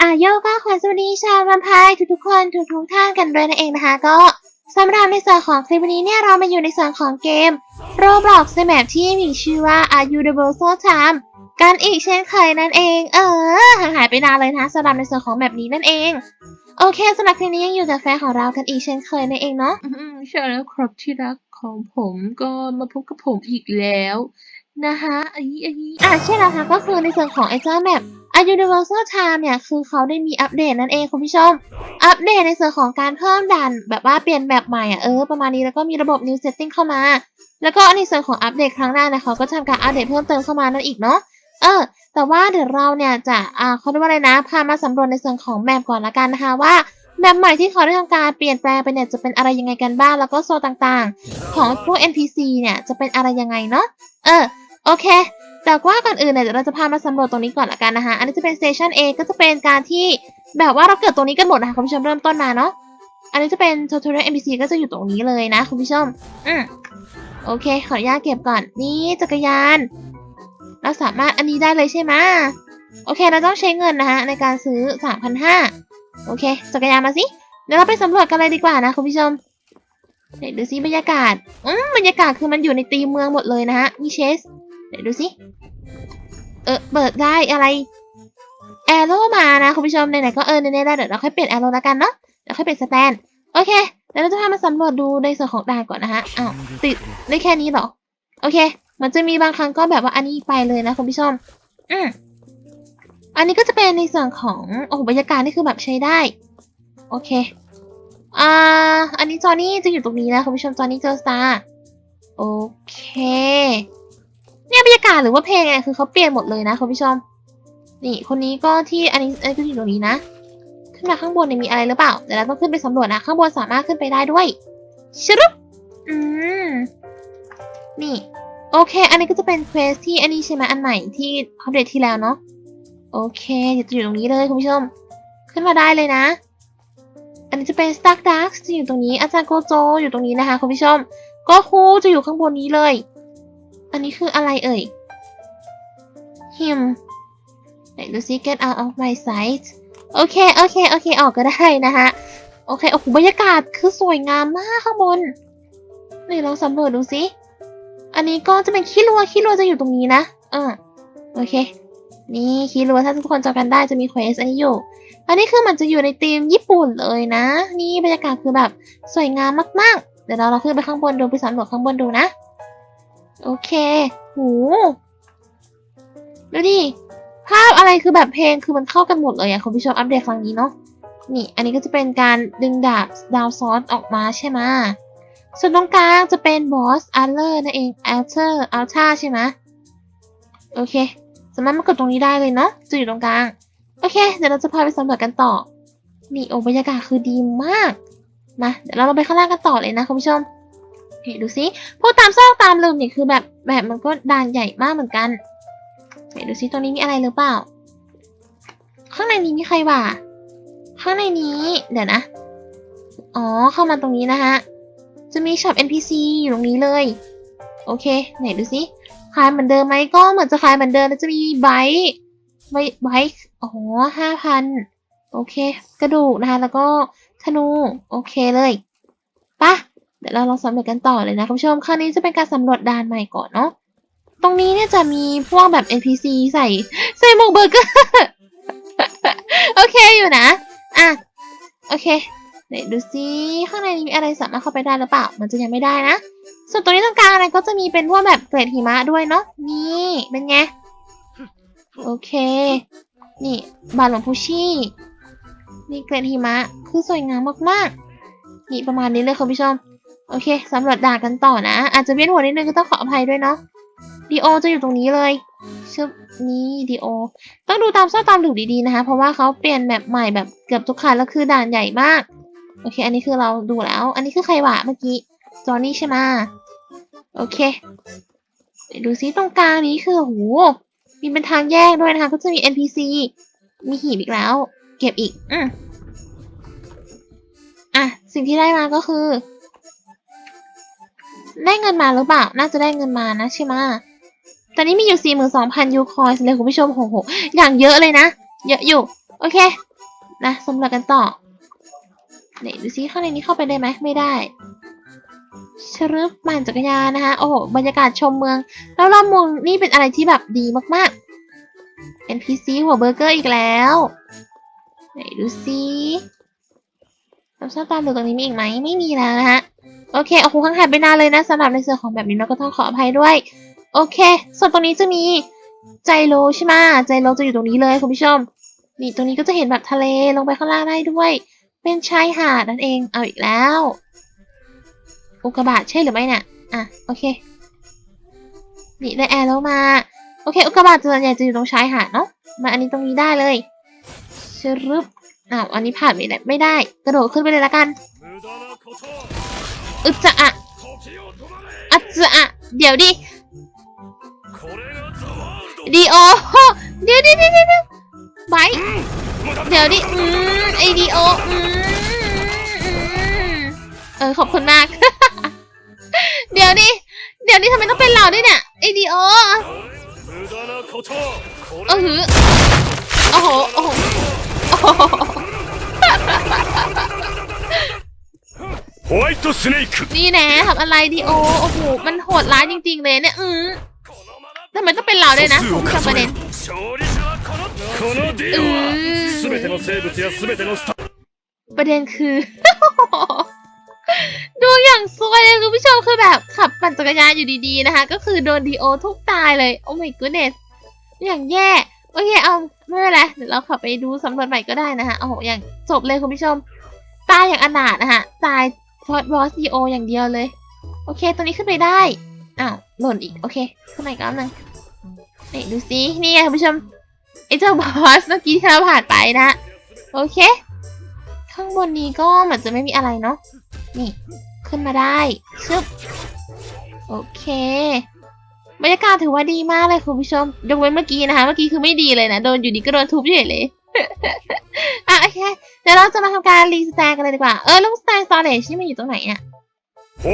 อะโยก็ขอสวัสดีชาวแวมไพร์ทุกๆคนทุกๆท่านกันด้วยนั่นเองนะคะก็สำหรับในส่วนของคลิปวันนี้เนี่ยเรามาอยู่ในส่วนของเกม Roblox ในแบบที่มีชื่อว่า Are You the World So Time กันอีกเช่นเคยนั่นเอง เออห่างหายไปนานเลยนะสำหรับในส่วนของแบบนี้นั่นเอง โอเคสำหรับคลิปนี้ยังอยู่กับแฟนของเรากันอีกเช่นเคยนั่นเองเนาะอืมใช่แล้วครับที่รักของผมก็มาพบกับผมอีกแล้วนะคะอันนี้อันนี้อะใช่แล้วค่ะก็คือในส่วนของไอ้เจ้าแมป A Universal Time เนี่ยคือเขาได้มีอัปเดตนั่นเองคุณผู้ชม อัปเดตในส่วนของการเพิ่มด่านแบบว่าเปลี่ยนแบบใหม่อะเออประมาณนี้แล้วก็มีระบบ new setting เข้ามา แล้วก็ในส่วนของอัปเดตครั้งหน้าเนี่ยเขาก็ทำการอัปเดตเพิ่มเติมเข้ามานั่นอีกเนาะเออ แต่ว่าเดี๋ยวเราเนี่ยจะอ่าเขาเรียกว่าอะไรนะพามาสำรวจในส่วนของแมปก่อนละกันนะคะว่าแมปใหม่ที่เขาได้ทำการเปลี่ยนแปลงไปเนี่ยจะเป็นอะไรยังไงกันบ้างแล้วก็โซนต่างๆ ของพวก NPC เนี่ยจะเป็นอะไรยังไงเนาะเออโอเค แต่ว่าก่อนอื่นเนี่ยเราจะพามาสำรวจตรงนี้ก่อนละกันนะคะอันนี้จะเป็น Station A ก็จะเป็นการที่แบบว่าเราเกิดตรงนี้กันหมดนะคะคุณผู้ชมเริ่มต้นมาเนาะอันนี้จะเป็น Tutorial NPC ก็จะอยู่ตรงนี้เลยนะคุณผู้ชมอืมโอเค ขออนุญาตเก็บก่อนนี่จักรยาน เราสามารถอันนี้ได้เลยใช่ไหมโอเค เราต้องใช้เงินนะคะในการซื้อ 3,500 โอเค จักรยานมาสิเดี๋ยวเราไปสำรวจกันเลยดีกว่านะคุณผู้ชมเดี๋ยวดูซิบรรยากาศ อืมบรรยากาศคือมันอยู่ในตีเมืองหมดเลยนะฮะมีเชส เดี๋ยวดูสิ เออเปิดได้อะไร แอโร่มานะคุณผู้ชมไหนๆก็เออไหนๆได้เดี๋ยวเราค่อยเปลี่ยนแอโร่แล้วกันเนาะ เดี๋ยวค่อยเปลี่ยนสแตน โอเค เดี๋ยวเราจะพามาสำรวจดูในส่วนของด่านก่อนนะฮะ อ้าวติดได้แค่นี้หรอ โอเค มันจะมีบางครั้งก็แบบว่าอันนี้ไปเลยนะคุณผู้ชม อืมอันนี้ก็จะเป็นในส่วนของโอ้โหบรรยากาศนี่คือแบบใช้ได้ โอเค อ่า อันนี้จอนี่จะอยู่ตรงนี้นะคุณผู้ชมจอนี่เจอสตาร์โอเค เนี่ยบรรยากาศหรือว่าเพลงเนี่ยคือเขาเปลี่ยนหมดเลยนะคุณผู้ชม นี่คนนี้ก็ที่อันนี้อันนี้ก็อยู่ตรงนี้นะขึ้นมาข้างบนเนี่ยมีอะไรหรือเปล่าเดี๋ยวเราต้องขึ้นไปสำรวจนะข้างบนสามารถขึ้นไปได้ด้วยชรุปอืมนี่ โอเค อันนี้ก็จะเป็นเควสที่อันนี้ใช่ไหมอันใหม่ที่อัปเดตที่แล้วเนาะ โอเคเดี๋ยวจะอยู่ตรงนี้เลยคุณผู้ชม ขึ้นมาได้เลยนะ อันนี้จะเป็น Stark Dark จะอยู่ตรงนี้ อาจารย์โกโจอยู่ตรงนี้นะคะคุณผู้ชม ก็คูจะอยู่ข้างบนนี้เลย อันนี้คืออะไรเอ่ย him ไหนดูซิ get out of my sight โอเค โอเค โอเค ออกก็ได้นะคะโอเค โอ้โห บรรยากาศคือสวยงามมากข้างบนนี่ลองสำรวจดูซิ อันนี้ก็จะเป็นขี้รัวขี้รัวจะอยู่ตรงนี้นะเออโอเค นี่ขี้รัวถ้าทุกคนจำกันได้จะมีเควสอันนี้อยู่ อันนี้คือมันจะอยู่ในธีมญี่ปุ่นเลยนะ นี่บรรยากาศคือแบบสวยงามมากๆ เดี๋ยวเราเราขึ้นไปข้างบนดูไปสำรวจข้างบนดูนะ โอเค หูดูดิภาพอะไรคือแบบเพลงคือมันเข้ากันหมดเลยอะคุณผู้ชมอัปเดตครั้งนี้เนาะนี่ อันนี้ก็จะเป็นการดึงดาบดาวซอสออกมาใช่ไหม ส่วนตรงกลางจะเป็นบอสอัลเลอร์นั่นเองอัลเทอร์อัลท่าใช่ไหมโอเค สามารถมากดตรงนี้ได้เลยเนาะจะอยู่ตรงกลาง โอเค เดี๋ยวเราจะพาไปสำรวจกันต่อ นี่โอ้บรรยากาศคือดีมาก มา เดี๋ยวเราลงไปข้างล่างกันต่อเลยนะคุณผู้ชมเห็นดูสิพวกตามซอกตามลืมเนี่ยคือแบบแบบมันก็ด่านใหญ่มากเหมือนกันเห็นดูสิตรงนี้มีอะไรหรือเปล่า ข้างในนี้มีใครวะข้างในนี้ เดี๋ยวนะ อ๋อ เข้ามาตรงนี้นะฮะ จะมีช็อป NPC อยู่ตรงนี้เลย โอเค ไหนดูสิขายเหมือนเดิมไหมก็เหมือนจะขายเหมือนเดิมแล้วจะมีไบค์ไบค์ไบค์อ๋อห้าพันโอเค กระดูกนะคะ แล้วก็ธนู โอเคเลยปะเดี๋ยวเราลองสำรวจกันต่อเลยนะคุณผู้ชม คราวนี้จะเป็นการสำรวจด่านใหม่ก่อนเนาะ ตรงนี้เนี่ยจะมีพวกแบบ NPC ใส่ใส่หมวกเบอร์เกอร์ โอเคอยู่นะ อะ โอเค เดดูซิข้างในมีอะไรสามารถเข้าไปได้หรือเปล่า มันจะยังไม่ได้นะ ส่วนตรงนี้ตรงกลางอะไรก็จะมีเป็นพวกแบบเกล็ดหิมะด้วยเนาะนี่เป็นไงโอเค นี่บาหลวงพูชี่นี่เกล็ดหิมะคือสวยงามมากๆนี่ประมาณนี้เลยคุณผู้ชมโอเคสำรวจด่านกันต่อนะ อาจจะเวียนหัวนิดนึงก็ต้องขออภัยด้วยเนาะดีโอจะอยู่ตรงนี้เลยชึบนี่ดีโอ ต้องดูตามซอตามหลืบดีๆนะคะ เพราะว่าเขาเปลี่ยนแบบใหม่แบบเกือบทุกคันแล้วคือด่านใหญ่มาก โอเค อันนี้คือเราดูแล้ว อันนี้คือใครวะเมื่อกี้ จอนี่ใช่ไหมโอเคดูซิตรงกลางนี้คือโหมีเป็นทางแยกด้วยนะคะ ก็จะมี NPC มีหีบอีกแล้ว เก็บอีก อืมอะ สิ่งที่ได้มาก็คือ ได้เงินมาหรือเปล่า น่าจะได้เงินมานะใช่ไหมตอนนี้มีอยู่สี่หมื่นสองพันยูคอยส์เลยคุณผู้ชมหโหอย่างเยอะเลยนะ เยอะอยู่ โอเค นะสำหรับกันต่อ ไหนดูซิข้างในนี้เข้าไปได้ไหมไม่ได้ชรึบปั่นจักรยานนะคะ โอ้โห บรรยากาศชมเมือง แล้วรอบเมืองนี่เป็นอะไรที่แบบดีมากๆ NPC หัวเบอร์เกอร์อีกแล้ว ไหนดูซิน้ำส้มตาลเหลือตรงนี้มีอีกไหมไม่มีแล้วนะฮะ โอเค โอ้โหข้างหายไปนานเลยนะสำหรับในส่วนของแบบนี้เราก็ต้องขออภัยด้วย โอเค ส่วนตรงนี้จะมีใจโลใช่ไหมใจโลจะอยู่ตรงนี้เลยคุณผู้ชม นี่ตรงนี้ก็จะเห็นแบบทะเลลงไปข้างล่างได้ด้วย เป็นชายหาดนั่นเอง เอาอีกแล้ว อุกกาบาตใช่หรือไม่นี่ะอะ โอเคนี่ได้แอร์แล้วมา โอเค อุกกาบาตส่วนใหญ่จะอยู่ตรงชายหาดเนาะ มาอันนี้ตรงนี้ได้เลยชรึบอ้าวอันนี้ผ่านไม่ได้ไม่ได้ กระโดดขึ้นไปเลยละกัน อึจะอะอัจะอะเดี๋ยวดิดีโอเดี๋ยวเดี๋ยวเดี๋ยวไบ เดี๋ยวดิ อืมไอดีโอ อืมอืมเออ ขอบคุณมาก เดี๋ยวดิ เดี๋ยวดิทำไมต้องเป็นเราด้วยเนี่ยไอดีโอ 無駄なことをこ เออ れ หือโอ้โห โอ้โห โอ้โห ホワイトスネーク นี่แน่ทำอะไรดีโอ โอ้โห มันโหดร้ายจริงๆเลยเนี่ย อืม このまま ทำไมต้องเป็นเราด้วยนะผมทำประเด็น 勝利者はこ のこのディオは全ての生物や全てのスタ ประเด็นคือ ดูอย่างซวยเลยคุณผู้ชมคือแบบขับปั่นจักรยานอยู่ดีๆนะคะ ก็คือโดนดีโอทุกตายเลย โอ้ my goodness อย่างแย่ โอเค เอาไม่เป็นไรเดี๋ยวเราขับไปดูสำรวจใหม่ก็ได้นะคะโอ้โห อย่างจบเลยคุณผู้ชม ตายอย่างอนาถนะคะ ตายเพราะบอสดีโออย่างเดียวเลย โอเค ตัวนี้ขึ้นไปได้ อ้าว หล่นอีก โอเค ขึ้นมาอีกรอบหนึงนี่ดูสินี่ไงคุณผู้ชม ไอ้ ไอ้เจ้าบอสเมื่อกี้ที่เราผ่านไปนะ โอเค ข้างบนนี้ก็เหมือนจะไม่มีอะไรเนาะ นี่ ขึ้นมาได้ ชึบ โอเคบรรยากาศถือว่าดีมากเลยคุณผู้ชม ยกเว้นเมื่อกี้นะคะ เมื่อกี้คือไม่ดีเลยนะ โดนอยู่ดีก็โดนทุบเฉยเลยอะโอเค เดี๋ยวเราจะมาทำการรีสแตนกันเลยดีกว่า เออลูกสแตนสตอร์เรจนี่มันอยู่ตรงไหนเนี่ยโอ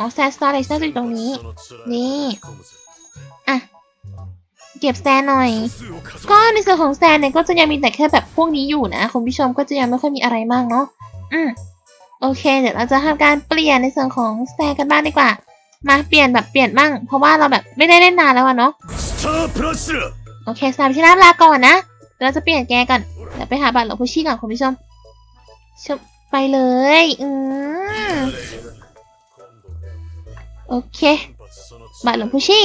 อสแตนสตอร์เรชน่าจะอยู่ตรงนี้ นี่ เก็บแซนหน่อย ก็ในส่วนของแซนเนี่ยก็จะยังมีแต่แค่แบบพวกนี้อยู่นะคุณผู้ชมก็จะยังไม่ค่อยมีอะไรมากเนาะอืมโอเค เดี๋ยวเราจะทำการเปลี่ยนในส่วนของแซนกันบ้างดีกว่า มาเปลี่ยนแบบเปลี่ยนบ้าง เพราะว่าเราแบบไม่ได้เล่นนานแล้วอะเนาะโอเคสามชนะลาก่อนนะเราจะเปลี่ยนแกก่อนเดี๋ยวไปหาบัตรหลวงพ่อชี้ก่อนคุณผู้ชมชมไปเลย อืมโอเค บัตรหลวงพ่อชี้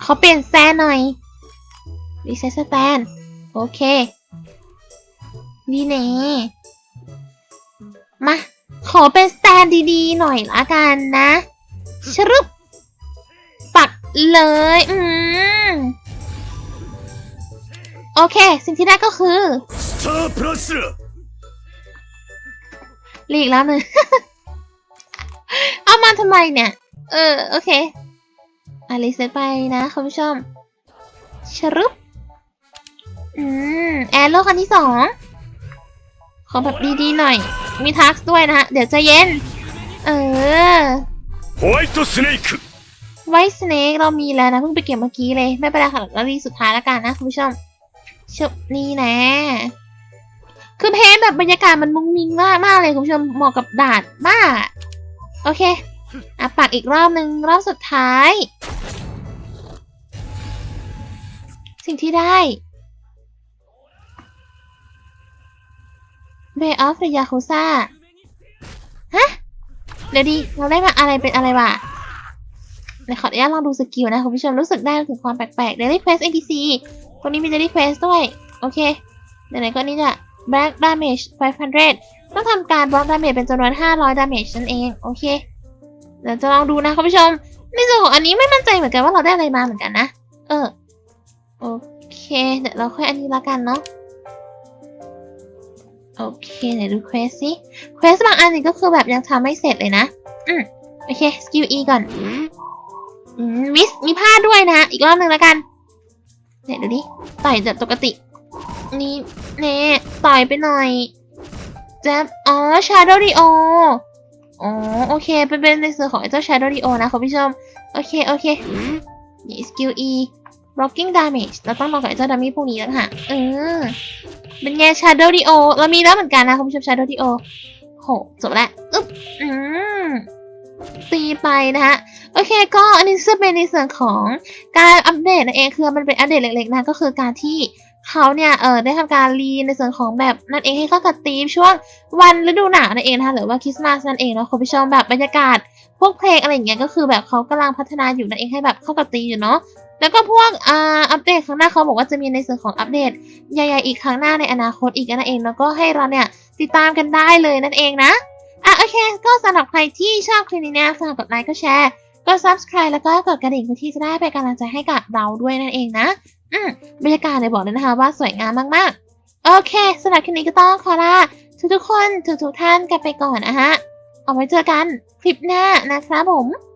เขาเปลี่ยนแซนหน่อยรีเซ็ตสแตนโอเค ดีแน่มา ขอเป็นสแตนดีๆ หน่อยละกันนะชรึบปักเลย อืม โอเค สิ่งที่ได้ก็คือหลีกแล้วหนึ่งเอามาทำไมเนี่ย เออ โอเค อลิสไปนะคุณผู้ชมชรุปอืม แอนโลคันที่สองขอแบบดีๆหน่อย มีทักซ์ด้วยนะฮะ เดี๋ยวจะเย็น เออไวท์สเนกไวท์สเนกเรามีแล้วนะ เพิ่งไปเก็บเมื่อกี้เลย ไม่เป็นไรค่ะแล้วดีสุดท้ายแล้วกันนะคุณผู้ชมชบนี่นะ คือเพลงแบบบรรยากาศมันมุ้งมิงมากมากเลยคุณผู้ชมเหมาะกับดาดมาก โอเค อะปักอีกรอบหนึ่งรอบสุดท้าย สิ่งที่ได้ Way of the Yakuza ฮะ เดี๋ยวดี เราได้มาอะไรเป็นอะไรวะเดี๋ยวขออนุญาตลองดูสกิลนะ คุณผู้ชมรู้สึกได้ถึงความแปลกๆ Daily Quest NPC ตรงนี้มี Daily Quest ด้วย โอเคไหนๆก็นี่จะ Black Damage 500 ต้องทำการ Block Damage เป็นจำนวน 500 Damage นั่นเอง โอเค เดี๋ยวจะลองดูนะ คุณผู้ชม ในส่วนของอันนี้ไม่มั่นใจเหมือนกันว่าเราได้อะไรมาเหมือนกันนะ เออ โอเค เดี๋ยวเราค่อยอันนี้ละกันเนาะโอเคไหนดูเควสสิเควสบางอันนี่ก็คือแบบยังทำไม่เสร็จเลยนะ อืมโอเคสกิล E ก่อนอืมมิสมีผ้าด้วยนะ อีกรอบหนึ่งล้วกันเนี่ยดูดิต่อยแบบปกติ นี่เน่ต่อยไปหน่อยใจแจมอ๋อ Shadow Dio อ๋อโอเคเป็นเป็นในส่วนของไอ้เจ้า Shadow Dio นะคุณผู้ชม โอเค โอเคนี่ skill E blocking damage เราต้องลองกับไอ้เจ้าดัมมี่พวกนี้แล้วค่ะเออ เป็นไง Shadow Dio เรามีแล้วเหมือนกันนะคุณผู้ชม Shadow Dio โหจบแล้วอึ๊บอืมตีไปนะคะโอเคก็อันนี้จะเป็นในส่วนของการอัปเดตนั่นเองคือมันเป็นอัปเดตเล็กๆนะก็คือการที่เขาเนี่ยเออได้ทำการรีในส่วนของแบบนั่นเองให้เข้ากับธีมช่วงวันฤดูหนาวนั่นเองนะคะหรือว่าคริสต์มาสนั่นเองเนาะคุณผู้ชมแบบบรรยากาศพวกเพลงอะไรอย่างเงี้ยก็คือแบบเขากำลังพัฒนาอยู่นั่นเองให้แบบเข้ากับธีมอยู่เนาะ แล้วก็พวกอ่าอัปเดตครั้งหน้าเขาบอกว่าจะมีในส่วนของอัปเดตใหญ่ๆอีกครั้งหน้าในอนาคตอีกนั่นเองแล้วก็ให้เราเนี่ยติดตามกันได้เลยนั่นเองนะอะโอเค ก็สำหรับใครที่ชอบคลิปนี้นี่ยฝากกดไลค์ก็แชร์ก็ subscribe แล้วก็กดกระดิ่งเพื่อที่จะได้เป็นกำลังใจให้กับเราด้วยนั่นเองนะอืมบรรยากาศเนี่ยบอกเลยนะคะว่าสวยงามมากๆ โอเคสำหรับคลิปนี้ก็ต้องขอลาทุกๆคนทุกๆท่านกันไปก่อนนะฮะ เอาไว้เจอกันคลิปหน้านะครับผม